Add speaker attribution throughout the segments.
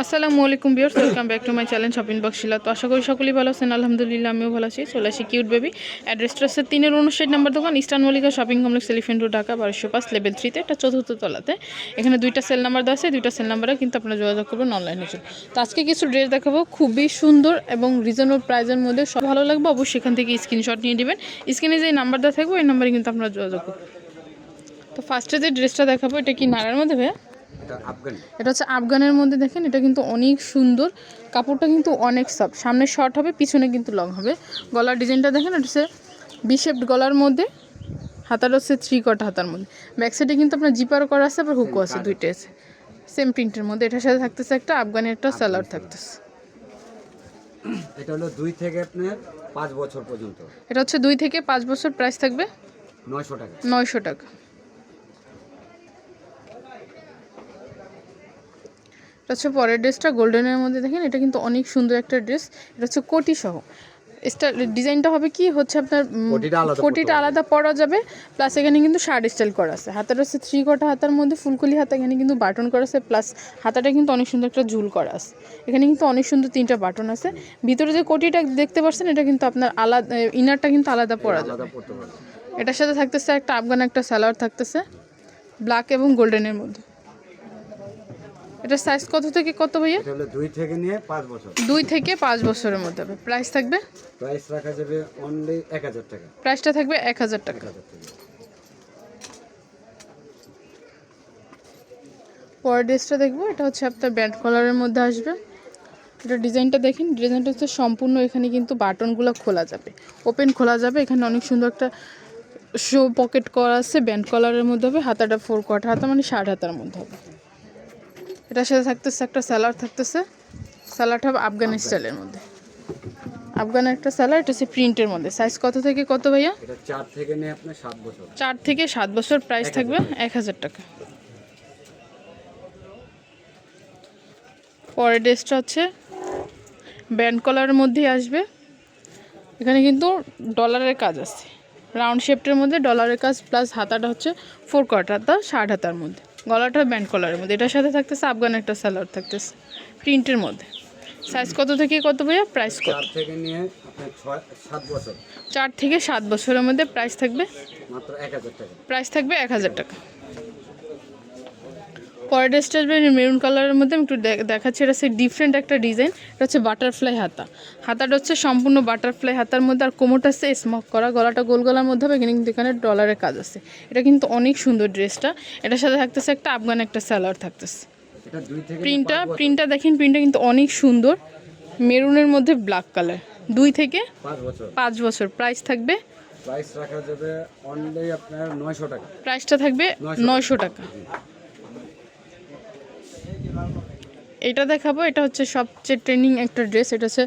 Speaker 1: আসসালামু আলাইকুম বিয়ার্স welcome back to my channel shopping box Shila. তো আশা করি সকলেই ভালো আছেন। আলহামদুলিল্লাহ, আমিও ভালো আছি। চলে আসি কিউট বেবি। অ্যাড্রেসটা হচ্ছে তিনের উনষাট নাম্বার দোকান, eastern Mallika shopping complex, elephant road, Dhaka, বারোশো পাঁচ, লেভেল থ্রিতে, এটা চতুর্থ তলাতে। এখানে দুইটা সেল নাম্বার দেওয়া আছে দুইটা সেল নাম্বারে কিন্তু আপনারা যোগাযোগ করবেন অনলাইনে চলে তো আজকে কিছু ড্রেস দেখাবো, খুবই সুন্দর এবং রিজনেবল প্রাইজের মধ্যে। সব ভালো লাগবে, অবশ্যই সেখান থেকে স্ক্রিনশট নিয়ে নেবেন। স্ক্রিনে যে নাম্বার দেওয়া থাকবে, ওই নাম্বারে কিন্তু আপনারা যোগাযোগ করবেন। তো ফার্স্টে যে ড্রেসটা দেখাবো, এটা কি নাড়ার মধ্যে ভাইয়া
Speaker 2: এটা
Speaker 1: হচ্ছে আফগানের মধ্যে দেখেন এটা কিন্তু অনেক সুন্দর। কাপড়টা কিন্তু অনেক সফট সামনে শর্ট হবে পিছনে কিন্তু লং হবে। গলার ডিজাইনটা দেখেন এটা হচ্ছে বিশেপড গলার মধ্যে। হাতাটা হচ্ছে থ্রি কটা হাতার মধ্যে। ব্যাক সাইডে কিন্তু আপনার জিপারও করা আছে আবার হুকও আছে দুইটা আছে। সেম প্রিন্টের মধ্যে। এটার সাথে থাকতেছে একটা আফগানের একটা সালোয়ার থাকতেছে।
Speaker 2: এটা হলো দুই থেকে আপনার পাঁচ বছর পর্যন্ত।
Speaker 1: এটা হচ্ছে দুই থেকে পাঁচ বছর প্রাইস থাকবে
Speaker 2: নয়শো টাকা।
Speaker 1: নয়শো টাকা। এটা হচ্ছে পরের ড্রেসটা গোল্ডেনের মধ্যে দেখেন এটা কিন্তু অনেক সুন্দর একটা ড্রেস এটা হচ্ছে কোটি সহ। স্টাইল ডিজাইনটা হবে কি হচ্ছে আপনার
Speaker 2: কোটিটা আলাদা
Speaker 1: পরা যাবে প্লাস এখানে কিন্তু শার্ট স্টাইল করা আছে। হাতাটা হচ্ছে থ্রি কটা হাতার মধ্যে ফুলকলি হাতা এখানে কিন্তু বাটন করা আছে প্লাস হাতাটা কিন্তু অনেক সুন্দর একটা ঝুল করা আছে। এখানে কিন্তু অনেক সুন্দর তিনটা বাটন আছে। ভিতরে যে কোটিটা দেখতে পাচ্ছেন এটা কিন্তু আপনার আলাদা ইনারটা কিন্তু আলাদা পরা যাবে। এটার সাথে থাকতেছে একটা আফগান একটা সালোয়ার থাকতেছে ব্ল্যাক এবং গোল্ডেনের মধ্যে। এটা সাইজ কত থেকে কত ভাইয়া?
Speaker 2: দুই থেকে নিয়ে পাঁচ বছর।
Speaker 1: দুই থেকে পাঁচ বছরের মধ্যে হবে। প্রাইস থাকবে?
Speaker 2: প্রাইস রাখা যাবে অনলি এক হাজার টাকা।
Speaker 1: প্রাইসটা থাকবে এক হাজার টাকা।
Speaker 2: হাজার টাকা।
Speaker 1: পরের ড্রেসটা দেখব। এটা হচ্ছে আপনার ব্যান্ড কলারের মধ্যে আসবে। এটা ডিজাইনটা দেখেন। ডিজাইনটা হচ্ছে সম্পূর্ণ এখানে কিন্তু বাটনগুলো খোলা যাবে। ওপেন খোলা যাবে। এখানে অনেক সুন্দর একটা শো পকেট করা আছে। ব্যান্ড কলারের মধ্যে হবে। হাতাটা ফোর কোয়ার্টার হাতা মানে ষাট হাতার মধ্যে হবে। এটার সাথে থাকতেছে একটা স্যালাড থাকতেছে। স্যালাড হবে আফগান স্টাইলের মধ্যে। আফগানের একটা স্যালাড এটা হচ্ছে প্রিন্টের মধ্যে। সাইজ কত থেকে কত ভাইয়া?
Speaker 2: চার থেকে নিয়ে আপনার সাত বছর।
Speaker 1: চার থেকে সাত বছর প্রাইস থাকবে এক হাজার টাকা। পরের ড্রেসটা হচ্ছে ব্যান্ড কলারের মধ্যেই আসবে। এখানে কিন্তু ডলারের কাজ আছে। রাউন্ড শেপটের মধ্যে ডলারের কাজ প্লাস হাতাটা হচ্ছে ফোর কোয়ার্টার হাতা ষাট হাতার মধ্যে। গলাটা ব্যান্ড কলারের মধ্যে। এটার সাথে থাকতেছে আফগান একটা স্যালাড থাকতেছে প্রিন্টের মধ্যে। সাইজ কত থেকে কত ভাইয়া? প্রাইস কত?
Speaker 2: চার থেকে নিয়ে সাত বছর।
Speaker 1: চার থেকে সাত বছরের মধ্যে প্রাইস থাকবে?
Speaker 2: মাত্র এক হাজার টাকা।
Speaker 1: প্রাইস থাকবে এক হাজার টাকা। পরের ড্রেসটা মেরুন কালারের মধ্যে আমি একটু দেখ- দেখাচ্ছি। এটা হচ্ছে ডিফারেন্ট একটা ডিজাইন এটা হচ্ছে বাটারফ্লাই হাতা। হাতাটা হচ্ছে সম্পূর্ণ বাটারফ্লাই হাতার মধ্যে। আর কোমরটা হচ্ছে স্মক করা। গলাটা গোল গলার মধ্যে হবে কিন্তু এখানে ডলারের কাজ আছে। এটা কিন্তু অনেক সুন্দর ড্রেসটা। এটার সাথে থাকতেছে একটা আফগান একটা স্যালোয়ার থাকতেছে। প্রিন্টটা প্রিন্টটা দেখেন প্রিন্টটা কিন্তু অনেক সুন্দর। মেরুনের মধ্যে ব্ল্যাক কালার দুই থেকে
Speaker 2: পাঁচ বছর।
Speaker 1: প্রাইস থাকবে?
Speaker 2: প্রাইস রাখা যাবে অনলি আপনার নয়শো টাকা।
Speaker 1: প্রাইসটা থাকবে
Speaker 2: নয়শো।
Speaker 1: নয়শো টাকা। এটা দেখাবো এটা হচ্ছে সবচেয়ে ট্রেনিং একটা ড্রেস এটা হচ্ছে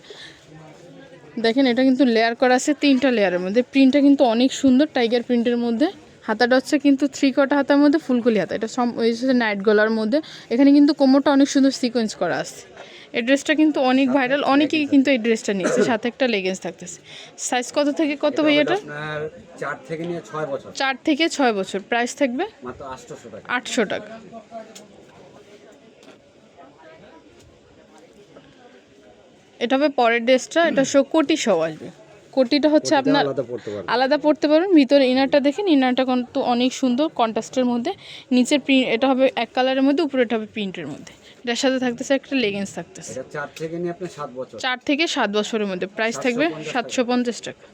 Speaker 1: দেখেন এটা কিন্তু লেয়ার করা আছে তিনটা লেয়ারের মধ্যে। প্রিন্টটা কিন্তু অনেক সুন্দর টাইগার প্রিন্টের মধ্যে। হাতাটা হচ্ছে কিন্তু থ্রি কটা হাতার মধ্যে ফুলকুলি হাতা। এটা সম ওই হচ্ছে নাইট গলার মধ্যে। এখানে কিন্তু কোমরটা অনেক সুন্দর সিকোয়েন্স করা আছে। এই ড্রেসটা কিন্তু অনেক ভাইরাল অনেকেই কিন্তু এই ড্রেসটা নিয়েছে। সাথে একটা লেগেন্স থাকতেছে। সাইজ কত থেকে কত ভাই এটা
Speaker 2: চার থেকে নিয়ে ছয় বছর।
Speaker 1: চার থেকে ছয় বছর। প্রাইস থাকবে
Speaker 2: টাকা।
Speaker 1: আটশো টাকা। এটা হবে পরের ড্রেসটা এটা শো কোটি সহ আসবে। কোটিটা হচ্ছে আপনার
Speaker 2: আলাদা পড়তে
Speaker 1: পারবেন ভিতরে ইনারটা দেখেন ইনারটা কিন্তু অনেক সুন্দর কন্ট্রাস্টের মধ্যে। নিচের প্রিন্ট এটা হবে এক কালারের মধ্যে উপরে এটা হবে প্রিন্টের মধ্যে। এটার সাথে থাকতেছে একটা লেগেন্স থাকতেছে।
Speaker 2: চার থেকে সাত বছর।
Speaker 1: চার থেকে সাত বছরের মধ্যে। প্রাইস থাকবে সাতশো পঞ্চাশ টাকা।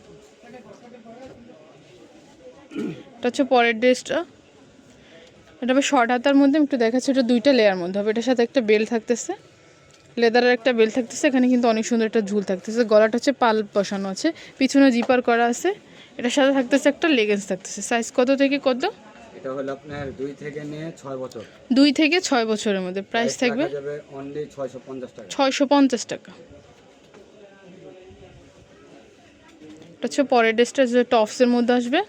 Speaker 1: এটা হচ্ছে পরের ড্রেসটা। এটা হবে শর্ট হাতার মধ্যে একটু দেখাচ্ছি এটা দুইটা লেয়ার মধ্যে হবে। এটার সাথে একটা বেল থাকতেছে। লেদারের একটা বেল থাকতেছে এখানে কিন্তু অনেক সুন্দর একটা ঝুল থাকতেছে। গলাটা হচ্ছে পাল বসানো আছে পিছনে জিপার করা আছে। এটার সাথে থাকতেছে একটা লেগেন্স থাকতেছে। সাইজ কত থেকে কত?
Speaker 2: এটা হলো আপনার দুই থেকে নিয়ে ছয় বছর।
Speaker 1: দুই থেকে ছয় বছরের মধ্যে। প্রাইস থাকবে
Speaker 2: যাবে অনলি ছয়শো পঞ্চাশ টাকা।
Speaker 1: ছয়শো পঞ্চাশ টাকা। এটা হচ্ছে পরের ড্রেসটা যে টপসের মধ্যে আসবে।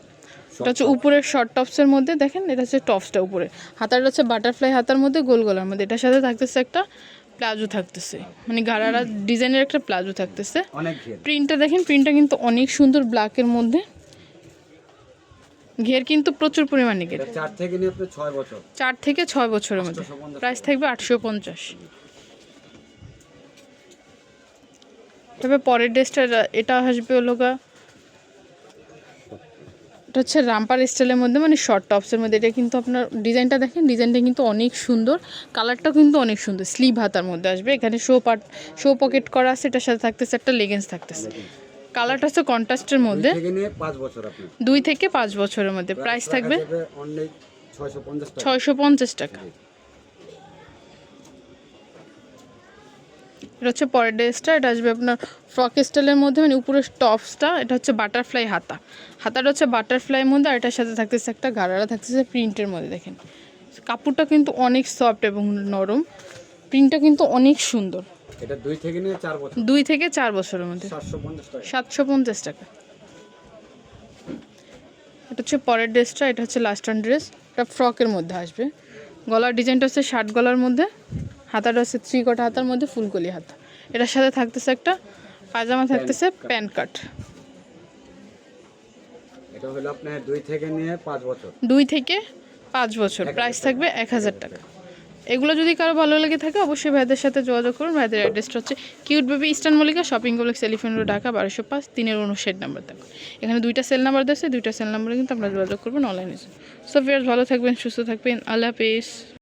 Speaker 1: এটা হচ্ছে উপরের শর্ট টপসের মধ্যে। দেখেন এটা হচ্ছে টপসটা উপরে। হাতাটা হচ্ছে বাটারফ্লাই হাতার মধ্যে গোল গলার মধ্যে। এটার সাথে থাকতেছে একটা প্লাজো থাকতেছে। মানে গাড়ারা ডিজাইনের একটা প্লাজো থাকতেছে। প্রিন্টটা দেখেন প্রিন্টটা কিন্তু অনেক সুন্দর ব্ল্যাকের মধ্যে। ঘের কিন্তু প্রচুর পরিমাণে ঘের।
Speaker 2: চার থেকে নিয়ে আপনি ছয় বছর।
Speaker 1: চার থেকে ছয় বছরের মধ্যে। প্রাইস থাকবে আটশো পঞ্চাশ। তবে পরের ড্রেসটা এটা আসবে ওলোগা এটা হচ্ছে রামপার স্টাইলের মধ্যে মানে শর্ট টপসের মধ্যে। এটা কিন্তু আপনার ডিজাইনটা দেখেন ডিজাইনটা কিন্তু অনেক সুন্দর। কালারটাও কিন্তু অনেক সুন্দর। স্লিভ হাতার মধ্যে আসবে। এখানে শো পাট শো পকেট করা আছে এটার সাথে থাকতেছে একটা লেগেন্স থাকতেছে। কালারটা হচ্ছে কন্ট্রাস্টের মধ্যে। দুই থেকে পাঁচ বছরের মধ্যে। প্রাইস থাকবে
Speaker 2: ছয়শো পঞ্চাশ টাকা।
Speaker 1: এটা হচ্ছে পরের ড্রেসটা এটা আসবে আপনার ফ্রক স্টাইলের মধ্যে মানে উপরের টপসটা এটা হচ্ছে বাটারফ্লাই হাতা। হাতাটা হচ্ছে বাটারফ্লাইয়ের মধ্যে আর এটার সাথে থাকতেছে একটা গাড়ারা থাকতেছে প্রিন্টের মধ্যে দেখেন। কাপড়টা কিন্তু অনেক সফট এবং নরম প্রিন্টটা কিন্তু অনেক সুন্দর।
Speaker 2: এটা দুই থেকে নিয়ে চার বছর।
Speaker 1: দুই থেকে চার বছরের মধ্যে।
Speaker 2: সাতশো পঞ্চাশ টাকা।
Speaker 1: এটা হচ্ছে পরের ড্রেসটা এটা হচ্ছে লাস্ট ড্রেস এটা ফ্রকের মধ্যে আসবে। গলার ডিজাইনটা হচ্ছে শার্ট গলার মধ্যে। হাতাটা হচ্ছে থ্রি কটা হাতার মধ্যে ফুলকলি হাতা। এটার সাথে থাকতেছে একটা পায়জামা থাকতেছে প্যান্ট কাট।
Speaker 2: এটা হলো আপনার দুই থেকে নিয়ে পাঁচ বছর।
Speaker 1: দুই থেকে পাঁচ বছর। প্রাইস থাকবে এক হাজার টাকা। এগুলো যদি কারও ভালো লেগে থাকে অবশ্যই ভাইদের সাথে যোগাযোগ করুন। ভাইদের অ্যাড্রেসটা হচ্ছে cute baby eastern Mallika shopping complex elephant road Dhaka বারোশো পাঁচ তিনের উনষাট নাম্বার থাকবে এখানে দুইটা সেল নাম্বার দিয়েছে দুইটা সেল নাম্বারে কিন্তু আমরা যোগাযোগ করবেন অনলাইনে। সো ফিয়ার্স ভালো থাকবেন সুস্থ থাকবেন। আল্লাহ হাফিজ।